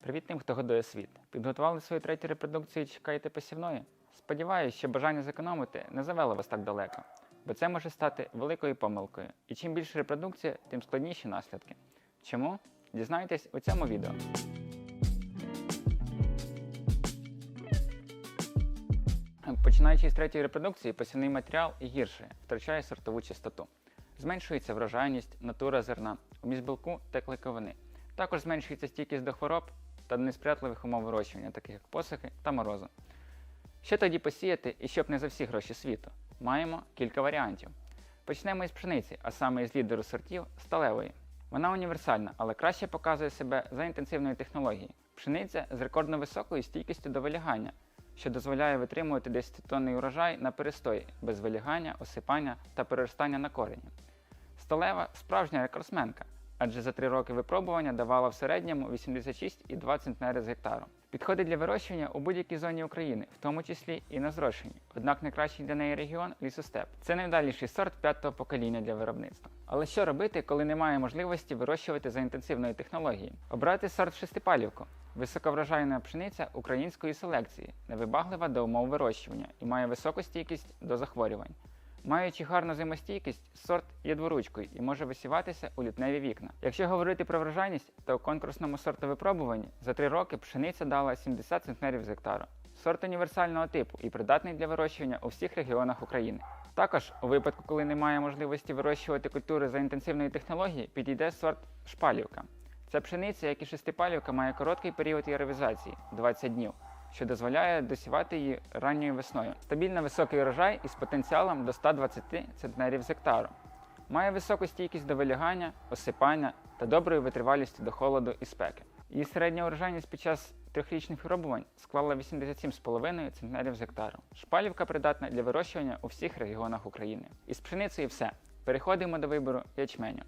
Привіт тим, хто годує світ. Підготували свою третю репродукцію і чекаєте посівної? Сподіваюсь, що бажання зекономити не завело вас так далеко, бо це може стати великою помилкою. І чим більше репродукція, тим складніші наслідки. Чому? Дізнайтесь у цьому відео. Починаючи з третьої репродукції, посівний матеріал і гірше втрачає сортову чистоту. Зменшується врожайність, натура зерна, вміст білку та клейковини. Також зменшується стійкість до хвороб та несприятливих умов вирощування, таких як посухи та морозу. Що тоді посіяти і щоб не за всі гроші світу? Маємо кілька варіантів. Почнемо із пшениці, а саме із лідеру сортів сталевої. Вона універсальна, але краще показує себе за інтенсивною технологією. Пшениця з рекордно високою стійкістю до вилягання, що дозволяє витримувати 10-тонний урожай на перестої без вилягання, осипання та переростання на корені. Сталева справжня рекордсменка, адже за три роки випробування давала в середньому 86,2 центнери з гектару. Підходить для вирощування у будь-якій зоні України, в тому числі і на зрошенні. Однак найкращий для неї регіон лісостеп. Це найвдаліший сорт п'ятого покоління для виробництва. Але що робити, коли немає можливості вирощувати за інтенсивною технологією? Обрати сорт шестипалівку. Високоврожайна пшениця української селекції, невибаглива до умов вирощування і має високу стійкість до захворювань. Маючи гарну зимостійкість, сорт є дворучкою і може висіватися у лютневі вікна. Якщо говорити про врожайність, то у конкурсному сортовипробуванні за 3 роки пшениця дала 70 центнерів з гектара. Сорт універсального типу і придатний для вирощування у всіх регіонах України. Також, у випадку, коли немає можливості вирощувати культури за інтенсивної технології, підійде сорт шпалівка. Ця пшениця, як і шестипалівка, має короткий період єровізації 20 днів що дозволяє досівати її ранньою весною. Стабільно високий урожай із потенціалом до 120 центнерів з гектару. Має високу стійкість до вилягання, осипання та доброю витривалістю до холоду і спеки. Її середня урожайність під час трьохрічних випробувань склала 87,5 центнерів з гектару. Шпалівка придатна для вирощування у всіх регіонах України. Із пшеницею все. Переходимо до вибору ячменю.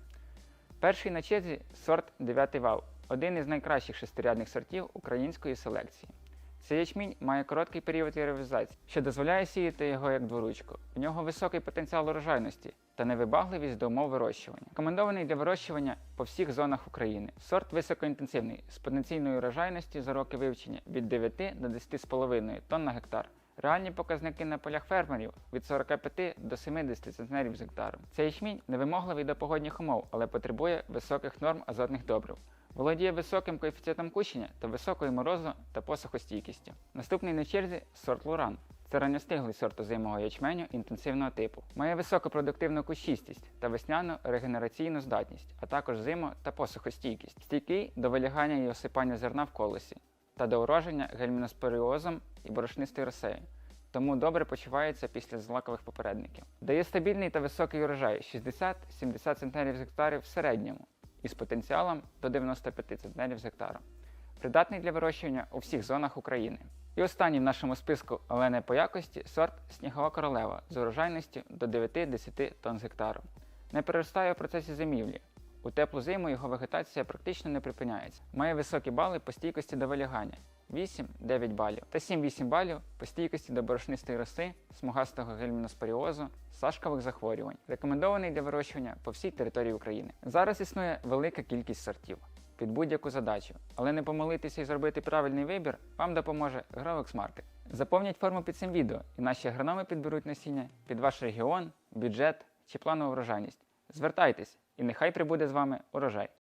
Перший на черзі сорт 9 вал, один із найкращих шестирядних сортів української селекції. Цей ячмінь має короткий період єровізації, що дозволяє сіяти його як дворучку. У нього високий потенціал урожайності та невибагливість до умов вирощування. Рекомендований для вирощування по всіх зонах України. Сорт високоінтенсивний з потенційною урожайністю за роки вивчення від 9 до 10,5 тонн на гектар. Реальні показники на полях фермерів від 45 до 70 центнерів з гектару. Цей ячмінь невимогливий до погодних умов, але потребує високих норм азотних добрив. Володіє високим коефіцієнтом кущення та високою морозу та посухостійкістю. Наступний на черзі сорт Луран. Це ранньостиглий сорт озимого ячменю інтенсивного типу. Має високопродуктивну кущістість та весняну регенераційну здатність, а також зимо та посухостійкість. Стійкий до вилягання і осипання зерна в колосі та до ураження гельміноспоріозом і борошнистою росею. Тому добре почувається після злакових попередників. Дає стабільний та високий урожай 60-70 центнерів з гектарів в середньому із потенціалом до 95 центнерів з гектара. Придатний для вирощування у всіх зонах України. І останній в нашому списку, але не по якості, сорт Снігова королева з урожайністю до 9-10 тонн з гектару. Не переростає у процесі зимівлі. У теплу зиму його вегетація практично не припиняється. Має високі бали по стійкості до вилягання 8-9 балів та 7-8 балів по стійкості до борошнистої роси, смугастого гельміноспоріозу, сашкових захворювань. Рекомендований для вирощування по всій території України. Зараз існує велика кількість сортів під будь-яку задачу, але не помилитися і зробити правильний вибір вам допоможе Grovex Market. Заповніть форму під цим відео, і наші агрономи підберуть насіння під ваш регіон, бюджет чи планову врожайність. Звертайтесь, і нехай прибуде з вами урожай.